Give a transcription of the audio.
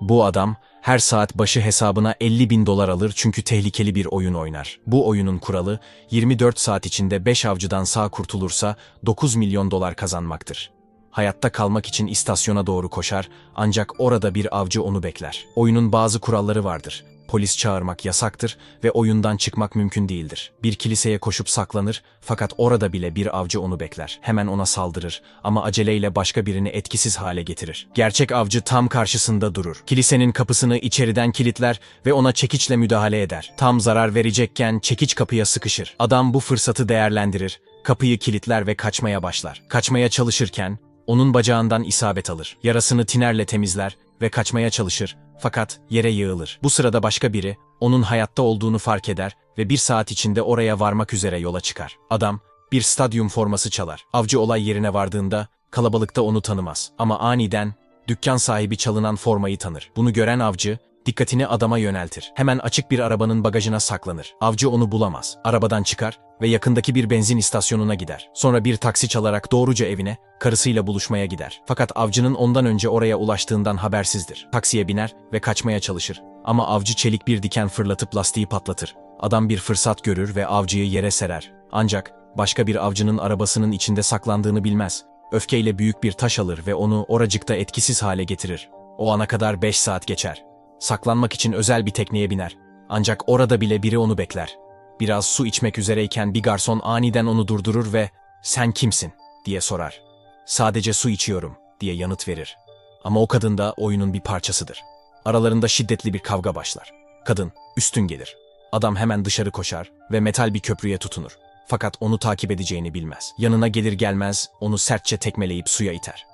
Bu adam her saat başı hesabına 50 bin dolar alır çünkü tehlikeli bir oyun oynar. Bu oyunun kuralı 24 saat içinde 5 avcıdan sağ kurtulursa 9 milyon dolar kazanmaktır. Hayatta kalmak için istasyona doğru koşar ancak orada bir avcı onu bekler. Oyunun bazı kuralları vardır. Polis çağırmak yasaktır ve oyundan çıkmak mümkün değildir. Bir kiliseye koşup saklanır fakat orada bile bir avcı onu bekler. Hemen ona saldırır ama aceleyle başka birini etkisiz hale getirir. Gerçek avcı tam karşısında durur. Kilisenin kapısını içeriden kilitler ve ona çekiçle müdahale eder. Tam zarar verecekken çekiç kapıya sıkışır. Adam bu fırsatı değerlendirir. Kapıyı kilitler ve kaçmaya başlar. Kaçmaya çalışırken onun bacağından isabet alır. Yarasını tinerle temizler ve kaçmaya çalışır fakat yere yığılır. Bu sırada başka biri onun hayatta olduğunu fark eder ve bir saat içinde oraya varmak üzere yola çıkar. Adam bir stadyum forması çalar. Avcı olay yerine vardığında kalabalıkta onu tanımaz ama aniden dükkan sahibi çalınan formayı tanır. Bunu gören avcı dikkatini adama yöneltir. Hemen açık bir arabanın bagajına saklanır. Avcı onu bulamaz. Arabadan çıkar ve yakındaki bir benzin istasyonuna gider. Sonra bir taksi çalarak doğruca evine, karısıyla buluşmaya gider. Fakat avcının ondan önce oraya ulaştığından habersizdir. Taksiye biner ve kaçmaya çalışır. Ama avcı çelik bir diken fırlatıp lastiği patlatır. Adam bir fırsat görür ve avcıyı yere serer. Ancak başka bir avcının arabasının içinde saklandığını bilmez. Öfkeyle büyük bir taş alır ve onu oracıkta etkisiz hale getirir. O ana kadar 5 saat geçer. Saklanmak için özel bir tekneye biner. Ancak orada bile biri onu bekler. Biraz su içmek üzereyken bir garson aniden onu durdurur ve "Sen kimsin?" diye sorar. "Sadece su içiyorum." diye yanıt verir. Ama o kadın da oyunun bir parçasıdır. Aralarında şiddetli bir kavga başlar. Kadın üstün gelir. Adam hemen dışarı koşar ve metal bir köprüye tutunur. Fakat onu takip edeceğini bilmez. Yanına gelir gelmez onu sertçe tekmeleyip suya iter.